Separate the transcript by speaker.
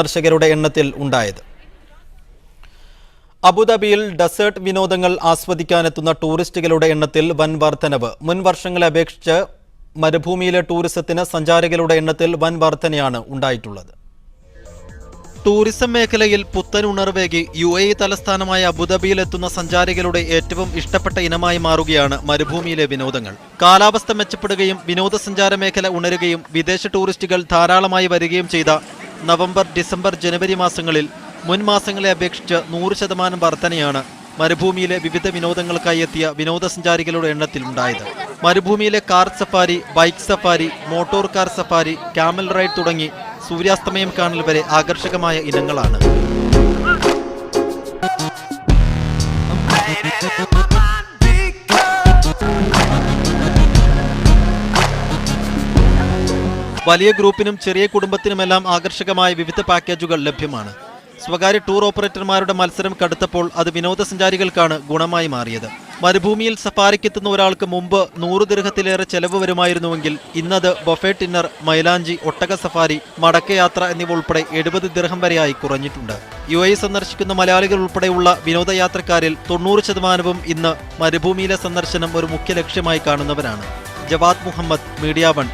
Speaker 1: സന്ദർശകരുടെ എണ്ണത്തിൽ ഉണ്ടായത്. അബുദാബിയിൽ ഡെസേർട്ട് വിനോദങ്ങൾ ആസ്വദിക്കാനെത്തുന്ന ടൂറിസ്റ്റുകളുടെ എണ്ണത്തിൽ വൻ വർധനവ്. മുൻ വർഷങ്ങളെ അപേക്ഷിച്ച് മരുഭൂമിയിലെ ടൂറിസത്തിന് സഞ്ചാരികളുടെ എണ്ണത്തിൽ വൻ വർധനയാണ് ഉണ്ടായിട്ടുള്ളത്. ടൂറിസം മേഖലയിൽ പുത്തൻ ഉണർവേകി യു എ തലസ്ഥാനമായ അബുദാബിയിലെത്തുന്ന സഞ്ചാരികളുടെ ഏറ്റവും ഇഷ്ടപ്പെട്ട ഇനമായി മാറുകയാണ് മരുഭൂമിയിലെ വിനോദങ്ങൾ. കാലാവസ്ഥ മെച്ചപ്പെടുകയും വിനോദസഞ്ചാര മേഖല ഉണരുകയും വിദേശ ടൂറിസ്റ്റുകൾ ധാരാളമായി വരികയും ചെയ്ത നവംബർ ഡിസംബർ ജനുവരി മാസങ്ങളിൽ മുൻ മാസങ്ങളെ അപേക്ഷിച്ച് നൂറ് ശതമാനം വർധനയാണ് മരുഭൂമിയിലെ വിവിധ വിനോദങ്ങൾക്കായി എത്തിയ വിനോദസഞ്ചാരികളുടെ എണ്ണത്തിൽ ഉണ്ടായത്. മരുഭൂമിയിലെ car safari bike safari motor car safari camel ride തുടങ്ങി സൂര്യാസ്തമയം കാണൽ വരെ ആകർഷകമായ ഇനങ്ങളാണ്. വലിയ ഗ്രൂപ്പിനും ചെറിയ കുടുംബത്തിനുമെല്ലാം ആകർഷകമായ വിവിധ പാക്കേജുകൾ ലഭ്യമാണ്. സ്വകാര്യ ടൂർ ഓപ്പറേറ്റർമാരുടെ മത്സരം കടുത്തപ്പോൾ അത് വിനോദസഞ്ചാരികൾക്കാണ് ഗുണമായി മാറിയത്. മരുഭൂമിയിൽ സഫാരിക്കെത്തുന്ന ഒരാൾക്ക് മുമ്പ് നൂറ് ദീർഘത്തിലേറെ ചെലവ് വരുമായിരുന്നുവെങ്കിൽ ഇന്നത് ബൊഫെ ടിന്നർ മൈലാഞ്ചി ഒട്ടക സഫാരി മടക്കയാത്ര എന്നിവ ഉൾപ്പെടെ എഴുപത് ദീർഘം വരെയായി കുറഞ്ഞിട്ടുണ്ട്. യു എ സന്ദർശിക്കുന്ന മലയാളികൾ ഉൾപ്പെടെയുള്ള വിനോദയാത്രക്കാരിൽ തൊണ്ണൂറ് ശതമാനവും ഇന്ന് മരുഭൂമിയിലെ സന്ദർശനം ഒരു മുഖ്യ ലക്ഷ്യമായി കാണുന്നവരാണ്. Jawad Muhammad Media One